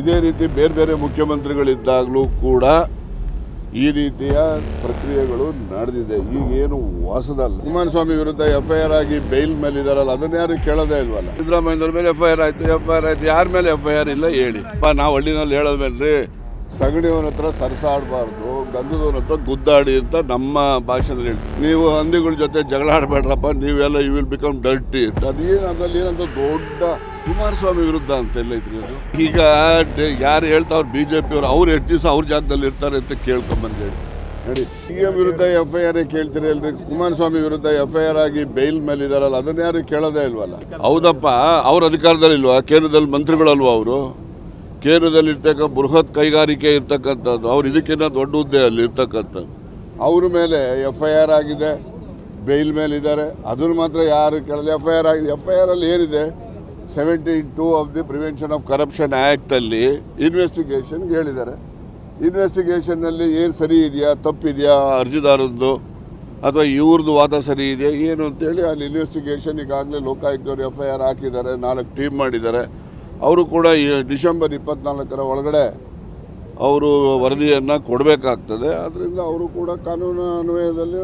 ಇದೇ ರೀತಿ ಬೇರೆ ಬೇರೆ ಮುಖ್ಯಮಂತ್ರಿಗಳಿದ್ದಾಗಲೂ ಕೂಡ ಈ ರೀತಿಯ ಪ್ರಕ್ರಿಯೆಗಳು ನಡೆದಿದೆ. ಈಗೇನು ವಾಸದಲ್ಲ. ಕುಮಾರಸ್ವಾಮಿ ವಿರುದ್ಧ ಎಫ್ ಐ ಆರ್ ಆಗಿ ಬೈಲ್ ಮೇಲೆ ಇದಾರಲ್ಲ ಅದನ್ನ ಯಾರು ಕೇಳೋದೇ ಇಲ್ವಲ್ಲ? ಸಿದ್ದರಾಮಯ್ಯವ್ರ ಮೇಲೆ ಎಫ್ ಐ ಆರ್ ಆಯ್ತು ಎಫ್ ಐ ಆರ್ ಆಯ್ತು ಯಾರ ಮೇಲೆ ಎಫ್ ಐ ಆರ್ ಇಲ್ಲ ಹೇಳಿ. ನಾವು ಹಳ್ಳಿನಲ್ಲಿ ಹೇಳೋದ್ಮೇಲ್ರಿ ಸಗಣಿಯವನ ಹತ್ರ ಸರಸಾಡಬಾರ್ದು ಗಂಧದವ್ರ ಹತ್ರ ಗುದ್ದಾಡಿ ಅಂತ ನಮ್ಮ ಭಾಷೆಯಲ್ಲಿ ಹೇಳಿ. ನೀವು ಹಂದಿಗಳ ಜೊತೆ ಜಗಳ ಆಡಬೇಡ್ರಪ್ಪ ನೀವೆಲ್ಲ ಯು ವಿಲ್ ಬಿಕಮ್ ಡರ್ಟಿ ಅಂತ. ಅದೇನು ಅದ್ರಲ್ಲಿ ಏನಂತ ದೊಡ್ಡ ಕುಮಾರಸ್ವಾಮಿ ವಿರುದ್ಧ ಅಂತ ಎಲ್ಲ ಇದ್ರಿ ಅದು. ಈಗ ಯಾರು ಹೇಳ್ತಾವ್ರು ಬಿ ಜೆ ಪಿಯವರು ಅವ್ರು ಎಷ್ಟು ದಿವಸ ಅವ್ರ ಜಾಗದಲ್ಲಿ ಇರ್ತಾರೆ ಅಂತ ಕೇಳ್ಕೊಂಬಂದೇಳಿ ನೋಡಿ ಈಗ ವಿರುದ್ಧ ಎಫ್ ಐ ಆರ್ ಕೇಳ್ತೀರಿ ಅಲ್ರಿ ಕುಮಾರಸ್ವಾಮಿ ವಿರುದ್ಧ ಎಫ್ ಐ ಆರ್ ಆಗಿ ಬೈಲ್ ಮೇಲೆ ಇದಾರಲ್ಲ ಅದನ್ನ ಯಾರು ಕೇಳೋದೇ ಇಲ್ವಲ್ಲ? ಹೌದಪ್ಪ ಅವ್ರ ಅಧಿಕಾರದಲ್ಲಿ ಇಲ್ವಾ? ಕೇಂದ್ರದಲ್ಲಿ ಮಂತ್ರಿಗಳಲ್ವಾ ಅವರು? ಕೇಂದ್ರದಲ್ಲಿ ಇರ್ತಕ್ಕ ಬೃಹತ್ ಕೈಗಾರಿಕೆ ಇರ್ತಕ್ಕಂಥದ್ದು ಅವ್ರು ಇದಕ್ಕಿಂತ ದೊಡ್ಡ ಹುದ್ದೆ ಅಲ್ಲಿ ಇರ್ತಕ್ಕಂಥದ್ದು. ಅವ್ರ ಮೇಲೆ ಎಫ್ ಐ ಆರ್ ಆಗಿದೆ ಬೇಲ್ ಮೇಲೆ ಇದ್ದಾರೆ ಅದನ್ನು ಮಾತ್ರ ಯಾರು ಕೇಳಲ್ಲ. ಎಫ್ ಐ ಆರ್ ಆಗಿದೆ ಎಫ್ ಐ ಆರ್ ಅಲ್ಲಿ ಏನಿದೆ? Seventy two of the prevention of corruption ಆ್ಯಕ್ಟಲ್ಲಿ ಇನ್ವೆಸ್ಟಿಗೇಷನ್ಗೆ ಹೇಳಿದ್ದಾರೆ. ಇನ್ವೆಸ್ಟಿಗೇಷನ್ನಲ್ಲಿ ಏನು ಸರಿ ಇದೆಯಾ, ತಪ್ಪಿದೆಯಾ, ಅರ್ಜಿದಾರದ್ದು ಅಥವಾ ಇವ್ರದ್ದು ವಾದ ಸರಿ ಇದೆಯಾ, ಏನು ಅಂತೇಳಿ ಅಲ್ಲಿ ಇನ್ವೆಸ್ಟಿಗೇಷನ್ ಈಗಾಗಲೇ ಲೋಕಾಯುಕ್ತವ್ರು ಎಫ್ ಐ ಆರ್ ಹಾಕಿದ್ದಾರೆ, ನಾಲ್ಕು ಟೀಮ್ ಮಾಡಿದ್ದಾರೆ. ಅವರು ಕೂಡ ಈ ಡಿಸೆಂಬರ್ ಇಪ್ಪತ್ನಾಲ್ಕರ ಒಳಗಡೆ ಅವರು ವರದಿಯನ್ನು ಕೊಡಬೇಕಾಗ್ತದೆ. ಅದರಿಂದ ಅವರು ಕೂಡ ಕಾನೂನು ಅನ್ವಯದಲ್ಲಿ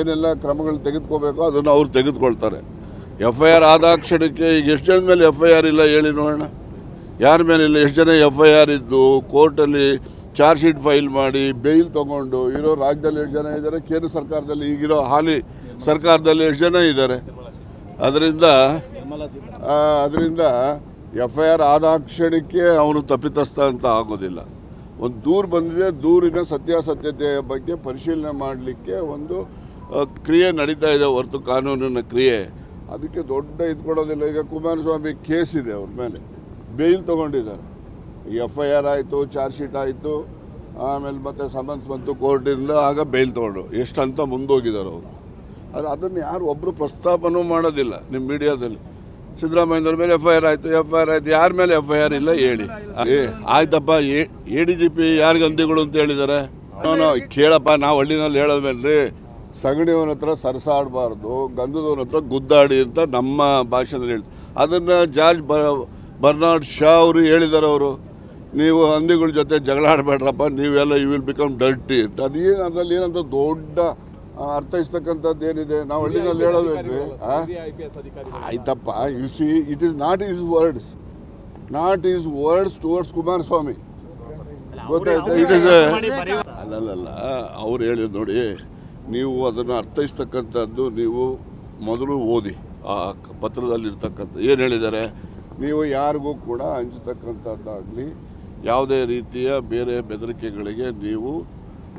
ಏನೆಲ್ಲ ಕ್ರಮಗಳು ತೆಗೆದುಕೋಬೇಕೋ ಅದನ್ನು ಅವರು ತೆಗೆದುಕೊಳ್ತಾರೆ. ಎಫ್ ಐ ಆರ್ ಆದ ಕ್ಷಣಕ್ಕೆ ಈಗ ಎಷ್ಟು ಜನ ಮೇಲೆ ಎಫ್ ಐ ಆರ್ ಇಲ್ಲ ಹೇಳಿ ನೋಡೋಣ. ಯಾರ ಮೇಲೆ ಇಲ್ಲ ಎಷ್ಟು ಜನ ಎಫ್ ಐ ಆರ್ ಇದ್ದು ಕೋರ್ಟಲ್ಲಿ ಚಾರ್ಜ್ ಶೀಟ್ ಫೈಲ್ ಮಾಡಿ ಬೇಲ್ ತೊಗೊಂಡು ಇರೋ ರಾಜ್ಯದಲ್ಲಿ ಎಷ್ಟು ಜನ ಇದ್ದಾರೆ? ಕೇಂದ್ರ ಸರ್ಕಾರದಲ್ಲಿ ಈಗಿರೋ ಹಾಲಿ ಸರ್ಕಾರದಲ್ಲಿ ಎಷ್ಟು ಜನ ಇದ್ದಾರೆ? ಅದರಿಂದ ಅದರಿಂದ ಎಫ್ ಐ ಆರ್ ಆದ ಕ್ಷಣಕ್ಕೆ ಅವನು ತಪ್ಪಿತಸ್ಥ ಅಂತ ಆಗೋದಿಲ್ಲ. ಒಂದು ದೂರು ಬಂದಿದೆ, ದೂರಿನ ಸತ್ಯಾಸತ್ಯತೆಯ ಬಗ್ಗೆ ಪರಿಶೀಲನೆ ಮಾಡಲಿಕ್ಕೆ ಒಂದು ಕ್ರಿಯೆ ನಡೀತಾ ಇದೆ ಹೊರತು ಕಾನೂನಿನ ಕ್ರಿಯೆ. ಅದಕ್ಕೆ ದೊಡ್ಡ ಇದು ಕೊಡೋದಿಲ್ಲ ಈಗ ಕುಮಾರಸ್ವಾಮಿ ಕೇಸ್ ಇದೆ ಅವ್ರ ಮೇಲೆ ಬೇಲ್ ತೊಗೊಂಡಿದ್ದಾರೆ ಎಫ್ ಐ ಆರ್ ಆಯಿತು ಚಾರ್ಜ್ ಶೀಟ್ ಆಯಿತು ಆಮೇಲೆ ಮತ್ತೆ ಸಮನ್ಸ್ ಬಂತು ಕೋರ್ಟಿಂದ ಆಗ ಬೇಲ್ ತೊಗೊಂಡು ಎಷ್ಟಂತ ಮುಂದೋಗಿದ್ದಾರೆ ಅವರು ಆದರೆ ಅದನ್ನು ಯಾರು ಒಬ್ಬರು ಪ್ರಸ್ತಾಪನೂ ಮಾಡೋದಿಲ್ಲ ನಿಮ್ಮ ಮೀಡಿಯಾದಲ್ಲಿ ಸಿದ್ದರಾಮಯ್ಯವ್ರ ಮೇಲೆ ಎಫ್ ಐ ಆರ್ ಆಯಿತು ಎಫ್ ಐ ಆರ್ ಆಯಿತು ಯಾರ ಮೇಲೆ ಎಫ್ ಐ ಆರ್ ಇಲ್ಲ ಹೇಳಿ ಏ ಆಯ್ತಪ್ಪ ಎ ಡಿ ಜಿ ಪಿ ಯಾರು ಗಂದಿಗಳು ಅಂತ ಹೇಳಿದ್ದಾರೆ ಕೇಳಪ್ಪ ನಾವು ಹಳ್ಳಿನಲ್ಲಿ ಹೇಳೋದ್ಮೇಲ್ರಿ ಸಗಣಿಯವನ ಹತ್ರ ಸರಸಾಡಬಾರ್ದು ಗಂಧದವನ ಹತ್ರ ಗುದ್ದಾಡಿ ಅಂತ ನಮ್ಮ ಭಾಷೆಯಲ್ಲಿ ಹೇಳಿ ಅದನ್ನು ಜಾರ್ಜ್ ಬ ಬರ್ನಾರ್ಡ್ ಶಾ ಅವರು ಹೇಳಿದ್ದಾರೆ ಅವರು. ನೀವು ಹಂದಿಗಳ ಜೊತೆ ಜಗಳ ಆಡಬೇಡ್ರಪ್ಪ ನೀವೆಲ್ಲ ಯು ವಿಲ್ ಬಿಕಮ್ ಡರ್ಟಿ ಅಂತ. ಅದೇನು ಅದರಲ್ಲಿ ಏನಂತ ದೊಡ್ಡ ಅರ್ಥೈಸ್ತಕ್ಕಂಥದ್ದು ಏನಿದೆ? ನಾವು ಹಳ್ಳಿನಲ್ಲಿ ಹೇಳೋದ್ರಿ ಆಯ್ತಪ್ಪ you see it is not is words not is words towards Kumaraswamy. ಗೊತ್ತಾಯ್ತಾ? ಇಟ್ ಈಸ್ ಅಲ್ಲಲ್ಲ ಅವ್ರು ಹೇಳಿದ್ ನೋಡಿ. ನೀವು ಅದನ್ನು ಅರ್ಥೈಸ್ತಕ್ಕಂಥದ್ದು ನೀವು ಮೊದಲು ಓದಿ, ಆ ಪತ್ರದಲ್ಲಿರ್ತಕ್ಕಂಥ ಏನು ಹೇಳಿದ್ದಾರೆ? ನೀವು ಯಾರಿಗೂ ಕೂಡ ಹಂಚತಕ್ಕಂಥದ್ದಾಗಲಿ ಯಾವುದೇ ರೀತಿಯ ಬೇರೆ ಬೆದರಿಕೆಗಳಿಗೆ ನೀವು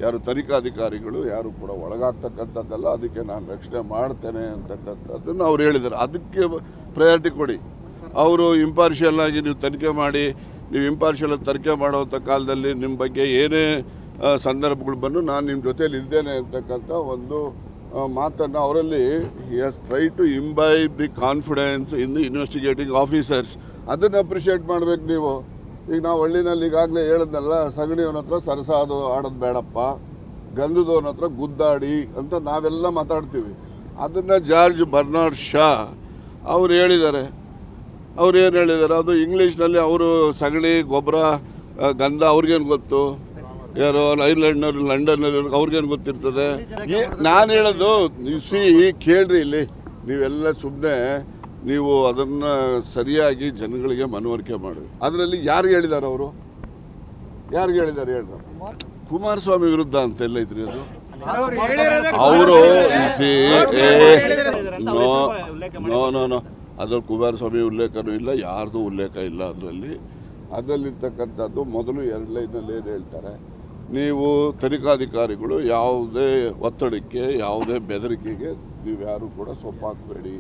ಯಾರು ತನಿಖಾಧಿಕಾರಿಗಳು, ಯಾರು ಕೂಡ ಒಳಗಾಗ್ತಕ್ಕಂಥದ್ದಲ್ಲ, ಅದಕ್ಕೆ ನಾನು ರಕ್ಷಣೆ ಮಾಡ್ತೇನೆ ಅಂತಕ್ಕಂಥದ್ದನ್ನು ಅವ್ರು ಹೇಳಿದ್ದಾರೆ. ಅದಕ್ಕೆ ಪ್ರಯಾರಿಟಿ ಕೊಡಿ. ಅವರು ಇಂಪಾರ್ಷಿಯಲ್ ಆಗಿ ನೀವು ತನಿಖೆ ಮಾಡಿ, ನೀವು ಇಂಪಾರ್ಷಿಯಲ್ ತನಿಖೆ ಮಾಡುವಂಥ ಕಾಲದಲ್ಲಿ ನಿಮ್ಮ ಬಗ್ಗೆ ಏನೇ ಸಂದರ್ಭಗಳು ಬಂದು ನಾನು ನಿಮ್ಮ ಜೊತೆಯಲ್ಲಿ ಇದ್ದೇನೆ ಅಂತಕ್ಕಂಥ ಒಂದು ಮಾತನ್ನು ಅವರಲ್ಲಿ as try to imbibe the confidence in the investigating officers ಅದನ್ನು ಅಪ್ರಿಷಿಯೇಟ್ ಮಾಡಬೇಕು ನೀವು. ಈಗ ನಾವು ಹಳ್ಳಿನಲ್ಲಿ ಈಗಾಗಲೇ ಹೇಳಿದ್ನಲ್ಲ, ಸಗಣಿಯವನ ಹತ್ರ ಸರಸಾದು ಆಡೋದು ಬೇಡಪ್ಪ, ಗಂಧದವನ ಹತ್ರ ಗುದ್ದಾಡಿ ಅಂತ ನಾವೆಲ್ಲ ಮಾತಾಡ್ತೀವಿ. ಅದನ್ನು ಜಾರ್ಜ್ ಬರ್ನಾರ್ಡ್ ಶಾ ಅವ್ರು ಹೇಳಿದ್ದಾರೆ. ಅವ್ರು ಏನು ಹೇಳಿದ್ದಾರೆ? ಅದು ಇಂಗ್ಲೀಷ್ನಲ್ಲಿ ಅವರು ಸಗಣಿ, ಗೊಬ್ಬರ ಗಂಧ ಅವ್ರಿಗೇನು ಗೊತ್ತು? ಯಾರು ಐರ್ಲೆಂಡ್ನವ್ರು ಲಂಡನ್ನವ್ರು ಅವ್ರಿಗೇನು ಗೊತ್ತಿರ್ತದೆ? ನಾನು ಹೇಳೋದು ನೀವು ಸಿ ಕೇಳ್ರಿ ಇಲ್ಲಿ. ನೀವೆಲ್ಲ ಸುಮ್ಮನೆ ನೀವು ಅದನ್ನು ಸರಿಯಾಗಿ ಜನಗಳಿಗೆ ಮನವರಿಕೆ ಮಾಡಿ. ಅದರಲ್ಲಿ ಯಾರು ಹೇಳಿದ್ದಾರೆ ಅವರು? ಯಾರಿಗೆ ಹೇಳಿದ್ದಾರೆ ಹೇಳ್ರು. ಕುಮಾರಸ್ವಾಮಿ ವಿರುದ್ಧ ಅಂತ ಎಲ್ಲ ಇದ್ರಿ ಅದು? ಅವರು ಸಿ ಏ ನೋ ನೋ ನೋ ನೋ. ಅದ್ರಲ್ಲಿ ಕುಮಾರಸ್ವಾಮಿ ಉಲ್ಲೇಖನೂ ಇಲ್ಲ ಯಾರ್ದು ಉಲ್ಲೇಖ ಇಲ್ಲ ಅದರಲ್ಲಿ. ಅದರಲ್ಲಿರ್ತಕ್ಕಂಥದ್ದು ಮೊದಲು ಎರಡು ಲೈನಲ್ಲಿ ಏನು ಹೇಳ್ತಾರೆ? ನೀವು ತನಿಖಾಧಿಕಾರಿಗಳು ಯಾವುದೇ ಒತ್ತಡಕ್ಕೆ ಯಾವುದೇ ಬೆದರಿಕೆಗೆ ನೀವು ಯಾರು ಕೂಡ ಸೊಪ್ಪಾಕಬೇಡಿ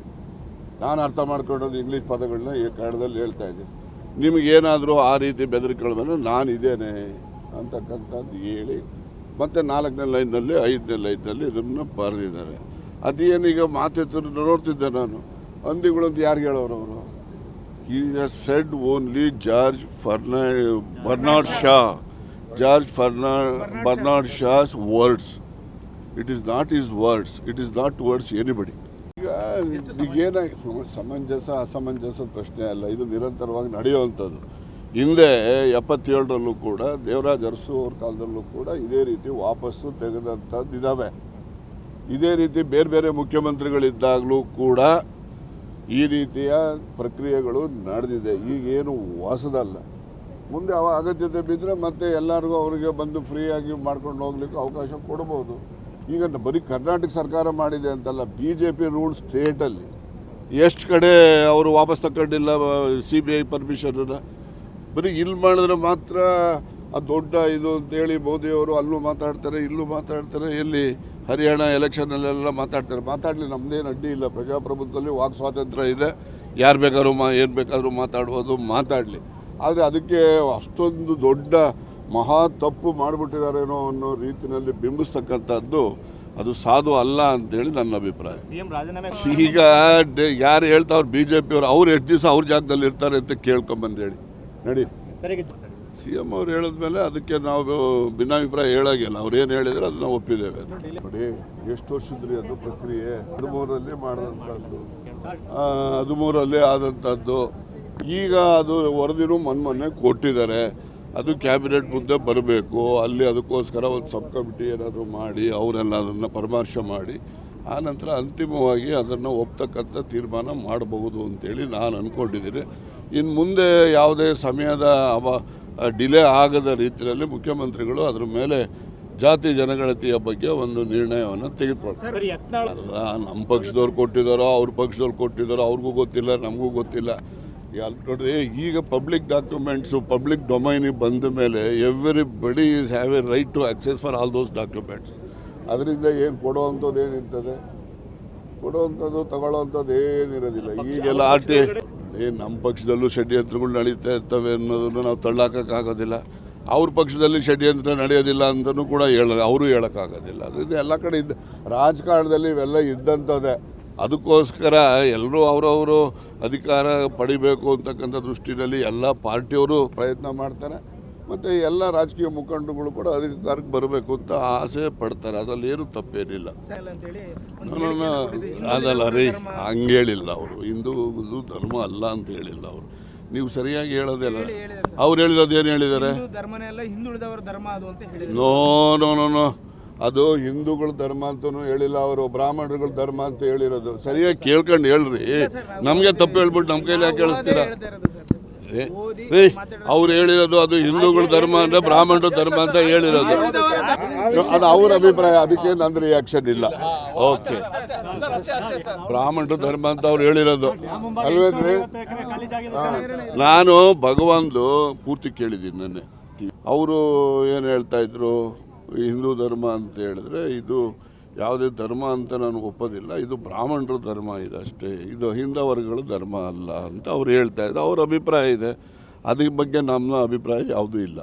ನಾನು ಅರ್ಥ ಮಾಡ್ಕೊಳ್ಳೋದು ಇಂಗ್ಲೀಷ್ ಪದಗಳನ್ನ ಈ ಕನ್ನಡದಲ್ಲಿ ಹೇಳ್ತಾ ಇದ್ದೀನಿ. ನಿಮಗೇನಾದರೂ ಆ ರೀತಿ ಬೆದರಿಕೆಗಳು ಬಂದರೆ ನಾನು ಇದ್ದೇನೆ ಅಂತಕ್ಕಂಥದ್ದು ಹೇಳಿ ಮತ್ತು ನಾಲ್ಕನೇ ಲೈನ್ನಲ್ಲಿ ಐದನೇ ಲೈನ್ನಲ್ಲಿ ಇದನ್ನು ಬರೆದಿದ್ದಾರೆ. ಅದೇನೀಗ ಮಾತೆತ್ತಿದ್ರು ನೋಡ್ತಿದ್ದೆ ನಾನು. ಅಂದಿಗಳಂತ ಯಾರು ಯಾರಿಗೆ ಹೇಳೋರು ಅವರು ಈ ಸೆಡ್ ಓನ್ಲಿ ಜಾರ್ಜ್ ಫರ್ನಾ Bernard Shaw George ಫರ್ನಾ Bernard Shaw's words it is not is words it is not words anybody ಈಗ ಈಗ ಸಮಂಜಸ ಅಸಮಂಜಸ ಪ್ರಶ್ನೆ ಅಲ್ಲ. ಇದು ನಿರಂತರವಾಗಿ ನಡೆಯುವಂಥದ್ದು. ಹಿಂದೆ ಎಪ್ಪತ್ತೇಳರಲ್ಲೂ ಕೂಡ ದೇವರಾಜ್ ಅರಸು ಅವ್ರ ಕಾಲದಲ್ಲೂ ಕೂಡ ಇದೇ ರೀತಿ ವಾಪಸ್ಸು ತೆಗೆದಂಥದ್ದು ಇದ್ದಾವೆ ಇದೇ ರೀತಿ ಬೇರೆ ಬೇರೆ ಮುಖ್ಯಮಂತ್ರಿಗಳಿದ್ದಾಗಲೂ ಕೂಡ ಈ ರೀತಿಯ ಪ್ರಕ್ರಿಯೆಗಳು ನಡೆದಿದೆ. ಈಗೇನು ಹೊಸದಲ್ಲ. ಮುಂದೆ ಅವ ಅಗತ್ಯತೆ ಬಿದ್ದರೆ ಮತ್ತೆ ಎಲ್ಲರಿಗೂ ಅವರಿಗೆ ಬಂದು ಫ್ರೀಯಾಗಿ ಮಾಡ್ಕೊಂಡು ಹೋಗ್ಲಿಕ್ಕೆ ಅವಕಾಶ ಕೊಡ್ಬೋದು. ಈಗ ಬರೀ ಕರ್ನಾಟಕ ಸರ್ಕಾರ ಮಾಡಿದೆ ಅಂತಲ್ಲ ಬಿ ಜೆ ಪಿ ರೂಲ್ ಸ್ಟೇಟಲ್ಲಿ ಎಷ್ಟು ಕಡೆ ಅವರು ವಾಪಸ್ ತಗೊಂಡಿಲ್ಲ ಸಿ ಬಿ ಐ ಪರ್ಮಿಷನನ್ನು ಬರೀ ಇಲ್ಲಿ ಮಾಡಿದ್ರೆ ಮಾತ್ರ ಆ ದೊಡ್ಡ ಇದು ಅಂತೇಳಿ ಮೋದಿಯವರು ಅಲ್ಲೂ ಮಾತಾಡ್ತಾರೆ, ಇಲ್ಲೂ ಮಾತಾಡ್ತಾರೆ, ಎಲ್ಲಿ ಹರಿಯಾಣ ಎಲೆಕ್ಷನಲ್ಲೆಲ್ಲ ಮಾತಾಡ್ತಾರೆ. ಮಾತಾಡಲಿ ನಮ್ಮದೇನು ಅಡ್ಡಿ ಇಲ್ಲ. ಪ್ರಜಾಪ್ರಭುತ್ವದಲ್ಲಿ ವಾಕ್ ಸ್ವಾತಂತ್ರ್ಯ ಇದೆ. ಯಾರು ಬೇಕಾದ್ರೂ ಮಾ, ಏನು ಬೇಕಾದರೂ ಮಾತಾಡ್ಬೋದು, ಮಾತಾಡಲಿ. ಆದರೆ ಅದಕ್ಕೆ ಅಷ್ಟೊಂದು ದೊಡ್ಡ ಮಹಾ ತಪ್ಪು ಮಾಡಿಬಿಟ್ಟಿದ್ದಾರೇನೋ ಅನ್ನೋ ರೀತಿಯಲ್ಲಿ ಬಿಂಬಿಸ್ತಕ್ಕಂಥದ್ದು ಅದು ಸಾಧು ಅಲ್ಲ ಅಂತೇಳಿ ನನ್ನ ಅಭಿಪ್ರಾಯ. ಈಗ ಯಾರು ಯಾರು ಹೇಳ್ತಾವ್ರು ಬಿ ಜೆ ಪಿಯವ್ರು ಅವ್ರು ಎಷ್ಟು ದಿವಸ ಅವ್ರ ಜಾಗದಲ್ಲಿ ಇರ್ತಾರೆ ಅಂತ ಕೇಳ್ಕೊಂಬಂದು ಹೇಳಿ. ನಡಿ. ಸಿ ಎಂ ಅವ್ರು ಹೇಳಿದ್ಮೇಲೆ ಅದಕ್ಕೆ ನಾವು ಭಿನ್ನಾಭಿಪ್ರಾಯ ಹೇಳಾಗಿಲ್ಲ. ಅವ್ರು ಏನು ಹೇಳಿದ್ರೆ ಅದನ್ನ ಒಪ್ಪಿದ್ದೇವೆ. ನೋಡಿ ಎಷ್ಟು ವರ್ಷದ್ರಿ ಅದು ಪ್ರಕ್ರಿಯೆ? ಹದಿಮೂರರಲ್ಲಿ ಮಾಡಿದಂಥದ್ದು. ಹದಿಮೂರಲ್ಲಿ ಆದಂಥದ್ದು. ಈಗ ಅದು ವರದಿನೂ ಮೊನ್ನೆ ಮೊನ್ನೆ ಕೊಟ್ಟಿದ್ದಾರೆ. ಅದು ಕ್ಯಾಬಿನೆಟ್ ಮುಂದೆ ಬರಬೇಕು. ಅಲ್ಲಿ ಅದಕ್ಕೋಸ್ಕರ ಒಂದು ಸಬ್ ಕಮಿಟಿ ಏನಾದರೂ ಮಾಡಿ ಅವರೆಲ್ಲ ಅದನ್ನು ಪರಾಮರ್ಶೆ ಮಾಡಿ ಆನಂತರ ಅಂತಿಮವಾಗಿ ಅದನ್ನು ಒಪ್ತಕ್ಕಂಥ ತೀರ್ಮಾನ ಮಾಡಬಹುದು ಅಂತೇಳಿ ನಾನು ಅಂದ್ಕೊಂಡಿದ್ದೀನಿ ಇನ್ನು ಮುಂದೆ ಯಾವುದೇ ಸಮಯದ ಅವ ಡಿಲೇ ಆಗದ ರೀತಿಯಲ್ಲಿ ಮುಖ್ಯಮಂತ್ರಿಗಳು ಅದರ ಮೇಲೆ ಜಾತಿ ಜನಗಣತಿಯ ಬಗ್ಗೆ ಒಂದು ನಿರ್ಣಯವನ್ನು ತೆಗೆದುಕೊಳ್ತಾರೆ. ನಮ್ಮ ಪಕ್ಷದವ್ರು ಕೊಟ್ಟಿದ್ದಾರೋ ಅವ್ರ ಪಕ್ಷದವ್ರು ಕೊಟ್ಟಿದ್ದಾರೋ ಅವ್ರಿಗೂ ಗೊತ್ತಿಲ್ಲ ನಮಗೂ ಗೊತ್ತಿಲ್ಲ. ನೋಡ್ರಿ ಈಗ ಪಬ್ಲಿಕ್ ಡಾಕ್ಯುಮೆಂಟ್ಸು ಪಬ್ಲಿಕ್ ಡೊಮೈನಿಗೆ ಬಂದ ಮೇಲೆ ಎವ್ರಿ ಬಡಿ is have a right to access for all those documents ಅದರಿಂದ ಏನು ಕೊಡೋವಂಥದ್ದು ಏನಿರ್ತದೆ? ಕೊಡುವಂಥದ್ದು ತಗೊಳ್ಳೋವಂಥದ್ದು ಏನಿರೋದಿಲ್ಲ. ಈಗೆಲ್ಲ ಆರ್ ಟಿ ಏನು ನಮ್ಮ ಪಕ್ಷದಲ್ಲೂ ಷಡ್ಯಂತ್ರಗಳು ನಡೀತಾ ಇರ್ತವೆ ಅನ್ನೋದನ್ನು ನಾವು ತಳ್ಳಾಕೋಕ್ಕಾಗೋದಿಲ್ಲ. ಅವ್ರ ಪಕ್ಷದಲ್ಲಿ ಷಡ್ಯಂತ್ರ ನಡೆಯೋದಿಲ್ಲ ಅಂತಲೂ ಕೂಡ ಹೇಳ ಅವರು ಹೇಳೋಕ್ಕಾಗೋದಿಲ್ಲ. ಅದರಿಂದ ಎಲ್ಲ ಕಡೆ ಇದ್ದ ರಾಜಕಾರಣದಲ್ಲಿ ಇವೆಲ್ಲ ಇದ್ದಂಥದ್ದೇ. ಅದಕ್ಕೋಸ್ಕರ ಎಲ್ಲರೂ ಅವರವರು ಅಧಿಕಾರ ಪಡಿಬೇಕು ಅಂತಕ್ಕಂಥ ದೃಷ್ಟಿಯಲ್ಲಿ ಎಲ್ಲ ಪಾರ್ಟಿಯವರು ಪ್ರಯತ್ನ ಮಾಡ್ತಾರೆ. ಮತ್ತು ಎಲ್ಲ ರಾಜಕೀಯ ಮುಖಂಡರುಗಳು ಕೂಡ ಅಧಿಕಾರಕ್ಕೆ ಬರಬೇಕು ಅಂತ ಆಸೆ ಪಡ್ತಾರೆ. ಅದರಲ್ಲಿ ಏನು ತಪ್ಪೇನಿಲ್ಲ. ಅದಲ್ಲ ರೀ ಹಂಗೆ ಹೇಳಿಲ್ಲ ಅವರು. ಹಿಂದೂ ಧರ್ಮ ಅಲ್ಲ ಅಂತ ಹೇಳಿಲ್ಲ ಅವರು. ನೀವು ಸರಿಯಾಗಿ ಹೇಳೋದಿಲ್ಲ ಅವ್ರು ಹೇಳಿರೋದು ಏನು ಹೇಳಿದ್ದಾರೆ? ಅಲ್ಲ ನೋ ನೋ ನೋ ನೋ. ಅದು ಹಿಂದೂಗಳ ಧರ್ಮ ಅಂತಲೂ ಹೇಳಿಲ್ಲ ಅವರು ಬ್ರಾಹ್ಮಣರುಗಳ ಧರ್ಮ ಅಂತ ಹೇಳಿರೋದು. ಸರಿಯಾಗಿ ಕೇಳ್ಕೊಂಡು ಹೇಳ್ರಿ. ನಮಗೆ ತಪ್ಪು ಹೇಳ್ಬಿಟ್ಟು ನಮ್ಮ ಕೈಲಿ ಯಾಕೆ ಕೇಳಿಸ್ತೀರಾ? ರೀ ಅವ್ರು ಹೇಳಿರೋದು ಅದು ಹಿಂದೂಗಳ ಧರ್ಮ ಅಂದ್ರೆ ಬ್ರಾಹ್ಮಣರ ಧರ್ಮ ಅಂತ ಹೇಳಿರೋದು. ಅದು ಅವ್ರ ಅಭಿಪ್ರಾಯ ಅದಕ್ಕೆ ನನ್ನ ರಿಯಾಕ್ಷನ್ ಇಲ್ಲ. ಓಕೆ. ಬ್ರಾಹ್ಮಣರ ಧರ್ಮ ಅಂತ ಅವ್ರು ಹೇಳಿರೋದು. ಅಲ್ವೇನ್ರಿ. ನಾನು ಭಗವಾನ್ದು ಪೂರ್ತಿ ಕೇಳಿದ್ದೀನಿ ನನ್ನೆ. ಅವರು ಏನು ಹೇಳ್ತಾ ಇದ್ರು? ಹಿಂದೂ ಧರ್ಮ ಅಂತ ಹೇಳಿದ್ರೆ ಇದು ಯಾವುದೇ ಧರ್ಮ ಅಂತ ನಾನು ಒಪ್ಪೋದಿಲ್ಲ. ಇದು ಬ್ರಾಹ್ಮಣರ ಧರ್ಮ ಇದೆ ಅಷ್ಟೇ ಇದು ಹಿಂದವರ್ಗಳ ಧರ್ಮ ಅಲ್ಲ ಅಂತ ಅವ್ರು ಹೇಳ್ತಾ ಇದ್ದಾರೆ. ಅವ್ರ ಅಭಿಪ್ರಾಯ ಇದೆ. ಅದ್ರ ಬಗ್ಗೆ ನಮ್ಮ ಅಭಿಪ್ರಾಯ ಯಾವುದೂ ಇಲ್ಲ.